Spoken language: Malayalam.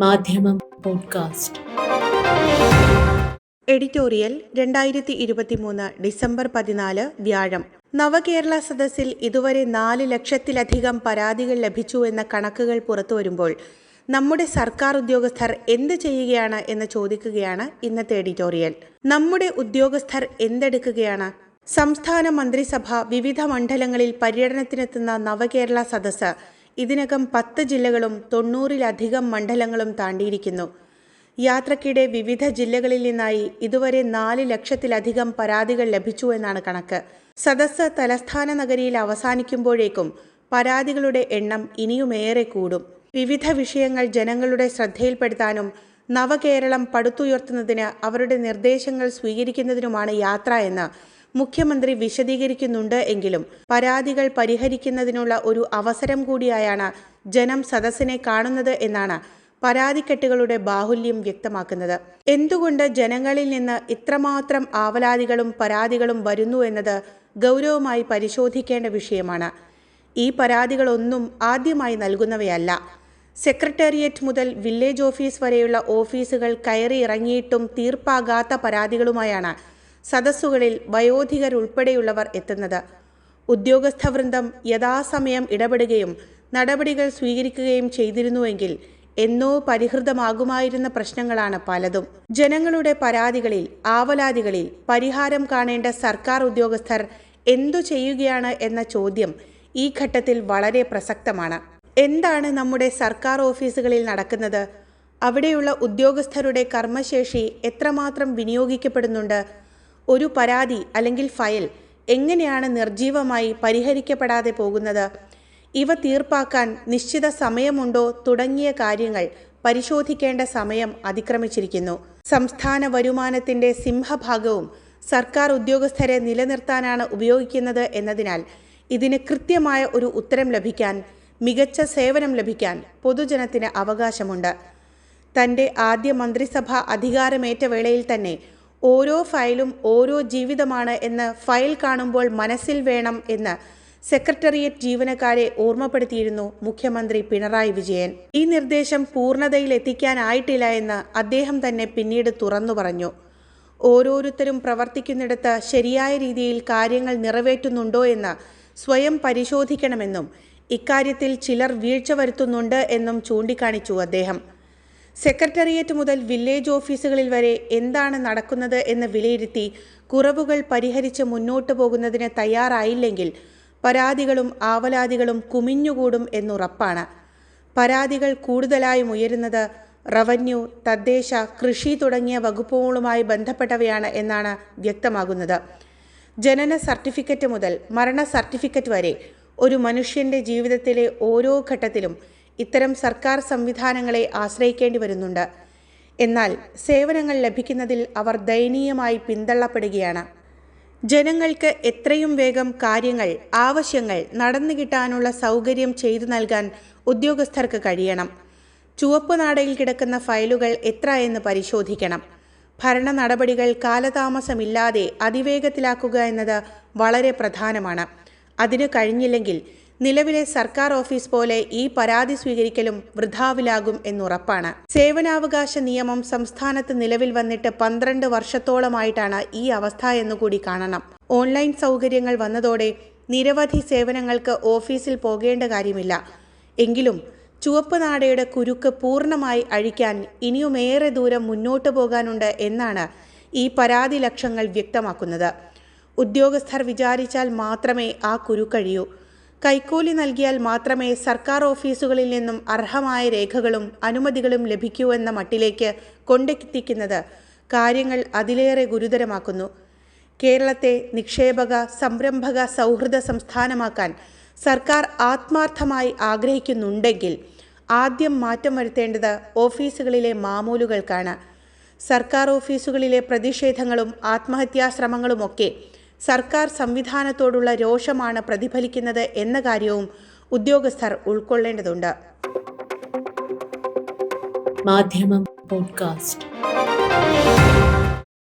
മാധ്യമം പോഡ്കാസ്റ്റ്. എഡിറ്റോറിയൽ രണ്ടായിരത്തി ഇരുപത്തിമൂന്ന് ഡിസംബർ പതിനാല് വ്യാഴം. നവകേരള സദസ്സിൽ ഇതുവരെ നാല് ലക്ഷത്തിലധികം പരാതികൾ ലഭിച്ചു എന്ന കണക്കുകൾ പുറത്തുവരുമ്പോൾ നമ്മുടെ സർക്കാർ ഉദ്യോഗസ്ഥർ എന്ത് ചെയ്യുകയാണ് എന്ന് ചോദിക്കുകയാണ് ഇന്നത്തെ എഡിറ്റോറിയൽ. നമ്മുടെ ഉദ്യോഗസ്ഥർ എന്തെടുക്കുകയാണ്? സംസ്ഥാന മന്ത്രിസഭ വിവിധ മണ്ഡലങ്ങളിൽ പര്യടനത്തിനെത്തുന്ന നവകേരള സദസ്സ് ഇതിനകം പത്ത് ജില്ലകളും തൊണ്ണൂറിലധികം മണ്ഡലങ്ങളും താണ്ടിയിരിക്കുന്നു. യാത്രക്കിടെ വിവിധ ജില്ലകളിൽ നിന്നായി ഇതുവരെ നാല് ലക്ഷത്തിലധികം പരാതികൾ ലഭിച്ചു എന്നാണ് കണക്ക്. സദസ്സ് തലസ്ഥാന നഗരിയിൽ അവസാനിക്കുമ്പോഴേക്കും പരാതികളുടെ എണ്ണം ഇനിയുമേറെ കൂടും. വിവിധ വിഷയങ്ങൾ ജനങ്ങളുടെ ശ്രദ്ധയിൽപ്പെടുത്താനും നവകേരളം പടുത്തുയർത്തുന്നതിന് അവരുടെ നിർദ്ദേശങ്ങൾ സ്വീകരിക്കുന്നതിനുമാണ് യാത്ര എന്ന് മുഖ്യമന്ത്രി വിശദീകരിക്കുന്നുണ്ട് എങ്കിലും പരാതികൾ പരിഹരിക്കുന്നതിനുള്ള ഒരു അവസരം കൂടിയായാണ് ജനം സദസ്സിനെ കാണുന്നത് എന്നാണ് പരാതിക്കെട്ടുകളുടെ ബാഹുല്യം വ്യക്തമാക്കുന്നത്. എന്തുകൊണ്ട് ജനങ്ങളിൽ നിന്ന് ഇത്രമാത്രം ആവലാതികളും പരാതികളും വരുന്നു എന്നത് ഗൗരവമായി പരിശോധിക്കേണ്ട വിഷയമാണ്. ഈ പരാതികളൊന്നും ആദ്യമായി നൽകുന്നവയല്ല. സെക്രട്ടേറിയറ്റ് മുതൽ വില്ലേജ് ഓഫീസ് വരെയുള്ള ഓഫീസുകൾ കയറി ഇറങ്ങിയിട്ടും തീർപ്പാകാത്ത പരാതികളുമായാണ് സദസ്സുകളിൽ വയോധികരുൾപ്പെടെയുള്ളവർ എത്തുന്നത്. ഉദ്യോഗസ്ഥ വൃന്ദം യഥാസമയം ഇടപെടുകയും നടപടികൾ സ്വീകരിക്കുകയും ചെയ്തിരുന്നുവെങ്കിൽ എന്നോ പരിഹൃതമാകുമായിരുന്ന പ്രശ്നങ്ങളാണ് പലതും. ജനങ്ങളുടെ പരാതികളിൽ ആവലാതികളിൽ പരിഹാരം കാണേണ്ട സർക്കാർ ഉദ്യോഗസ്ഥർ എന്തു ചെയ്യുകയാണ് എന്ന ചോദ്യം ഈ ഘട്ടത്തിൽ വളരെ പ്രസക്തമാണ്. എന്താണ് നമ്മുടെ സർക്കാർ ഓഫീസുകളിൽ നടക്കുന്നത്? അവിടെയുള്ള ഉദ്യോഗസ്ഥരുടെ കർമ്മശേഷി എത്രമാത്രം വിനിയോഗിക്കപ്പെടുന്നുണ്ട്? ഒരു പരാതി അല്ലെങ്കിൽ ഫയൽ എങ്ങനെയാണ് നിർജീവമായി പരിഹരിക്കപ്പെടാതെ പോകുന്നത്? ഇവ തീർപ്പാക്കാൻ നിശ്ചിത സമയമുണ്ടോ? തുടങ്ങിയ കാര്യങ്ങൾ പരിശോധിക്കേണ്ട സമയം അതിക്രമിച്ചിരിക്കുന്നു. സംസ്ഥാന വരുമാനത്തിന്റെ സിംഹഭാഗവും സർക്കാർ ഉദ്യോഗസ്ഥരെ നിലനിർത്താനാണ് ഉപയോഗിക്കുന്നത് എന്നതിനാൽ ഇതിന് കൃത്യമായ ഒരു ഉത്തരം ലഭിക്കാൻ മികച്ച സേവനം ലഭിക്കാൻ പൊതുജനത്തിന് അവകാശമുണ്ട്. തന്റെ ആദ്യ മന്ത്രിസഭ അധികാരമേറ്റ വേളയിൽ തന്നെ ഓരോ ഫയലും ഓരോ ജീവിതമാണ് എന്ന് ഫയൽ കാണുമ്പോൾ മനസ്സിൽ വേണം എന്ന് സെക്രട്ടേറിയറ്റ് ജീവനക്കാരെ ഓർമ്മപ്പെടുത്തിയിരുന്നു മുഖ്യമന്ത്രി പിണറായി വിജയൻ. ഈ നിർദ്ദേശം പൂർണതയിൽ എത്തിക്കാനായിട്ടില്ല എന്ന് അദ്ദേഹം തന്നെ പിന്നീട് തുറന്നു പറഞ്ഞു. ഓരോരുത്തരും പ്രവർത്തിക്കുന്നിടത്ത് ശരിയായ രീതിയിൽ കാര്യങ്ങൾ നിറവേറ്റുന്നുണ്ടോ എന്ന് സ്വയം പരിശോധിക്കണമെന്നും ഇക്കാര്യത്തിൽ ചിലർ വീഴ്ച വരുത്തുന്നുണ്ട് എന്നും ചൂണ്ടിക്കാണിച്ചു അദ്ദേഹം. സെക്രട്ടേറിയറ്റ് മുതൽ വില്ലേജ് ഓഫീസുകളിൽ വരെ എന്താണ് നടക്കുന്നത് എന്ന് വിലയിരുത്തി കുറവുകൾ പരിഹരിച്ച് മുന്നോട്ടു പോകുന്നതിന് തയ്യാറായില്ലെങ്കിൽ പരാതികളും ആവലാതികളും കുമിഞ്ഞുകൂടും എന്നുറപ്പാണ്. പരാതികൾ കൂടുതലായും ഉയരുന്നത് റവന്യൂ തദ്ദേശ കൃഷി തുടങ്ങിയ വകുപ്പുകളുമായി ബന്ധപ്പെട്ടവയാണ് എന്നാണ് വ്യക്തമാകുന്നത്. ജനന സർട്ടിഫിക്കറ്റ് മുതൽ മരണ സർട്ടിഫിക്കറ്റ് വരെ ഒരു മനുഷ്യന്റെ ജീവിതത്തിലെ ഓരോ ഘട്ടത്തിലും ഇത്തരം സർക്കാർ സംവിധാനങ്ങളെ ആശ്രയിക്കേണ്ടി വരുന്നുണ്ട്. എന്നാൽ സേവനങ്ങൾ ലഭിക്കുന്നതിൽ അവർ ദയനീയമായി പിന്തള്ളപ്പെടുകയാണ്. ജനങ്ങൾക്ക് എത്രയും വേഗം കാര്യങ്ങൾ ആവശ്യങ്ങൾ നടന്നു കിട്ടാനുള്ള സൗകര്യം ചെയ്തു നൽകാൻ ഉദ്യോഗസ്ഥർക്ക് കഴിയണം. ചുവപ്പ് നാടയിൽ കിടക്കുന്ന ഫയലുകൾ എത്ര എന്ന് പരിശോധിക്കണം. ഭരണ നടപടികൾ കാലതാമസമില്ലാതെ അതിവേഗത്തിലാക്കുക എന്നത് വളരെ പ്രധാനമാണ്. അതിന് കഴിഞ്ഞില്ലെങ്കിൽ നിലവിലെ സർക്കാർ ഓഫീസ് പോലെ ഈ പരാതി സ്വീകരിക്കലും വൃഥാവിലാകും എന്നുറപ്പാണ്. സേവനാവകാശ നിയമം സംസ്ഥാനത്ത് നിലവിൽ വന്നിട്ട് പന്ത്രണ്ട് വർഷത്തോളമായിട്ടാണ് ഈ അവസ്ഥ എന്നുകൂടി കാണണം. ഓൺലൈൻ സൗകര്യങ്ങൾ വന്നതോടെ നിരവധി സേവനങ്ങൾക്ക് ഓഫീസിൽ പോകേണ്ട കാര്യമില്ല. എങ്കിലും ചുവപ്പ് നാടയുടെ കുരുക്ക് പൂർണമായി അഴിക്കാൻ ഇനിയുമേറെ ദൂരം മുന്നോട്ട് പോകാനുണ്ട് എന്നാണ് ഈ പരാതി ലക്ഷ്യങ്ങൾ വ്യക്തമാക്കുന്നത്. ഉദ്യോഗസ്ഥർ വിചാരിച്ചാൽ മാത്രമേ ആ കുരുക്കഴിയൂ കൈക്കൂലി നൽകിയാൽ മാത്രമേ സർക്കാർ ഓഫീസുകളിൽ നിന്നും അർഹമായ രേഖകളും അനുമതികളും ലഭിക്കൂ എന്ന മട്ടിലേക്ക് കൊണ്ടെത്തിക്കുന്നത് കാര്യങ്ങൾ അതിലേറെ ഗുരുതരമാക്കുന്നു. കേരളത്തെ നിക്ഷേപക സംരംഭക സൗഹൃദ സംസ്ഥാനമാക്കാൻ സർക്കാർ ആത്മാർത്ഥമായി ആഗ്രഹിക്കുന്നുണ്ടെങ്കിൽ ആദ്യം മാറ്റം വരുത്തേണ്ടത് ഓഫീസുകളിലെ മാമൂലുകൾക്കാണ്. സർക്കാർ ഓഫീസുകളിലെ പ്രതിഷേധങ്ങളും ആത്മഹത്യാശ്രമങ്ങളുമൊക്കെ സർക്കാർ സംവിധാനത്തോടുള്ള രോഷമാണ് പ്രതിഫലിക്കുന്നത് എന്ന കാര്യവും ഉദ്യോഗസ്ഥർ ഉൾക്കൊള്ളേണ്ടതുണ്ട്. മാധ്യമം പോഡ്കാസ്റ്റ്.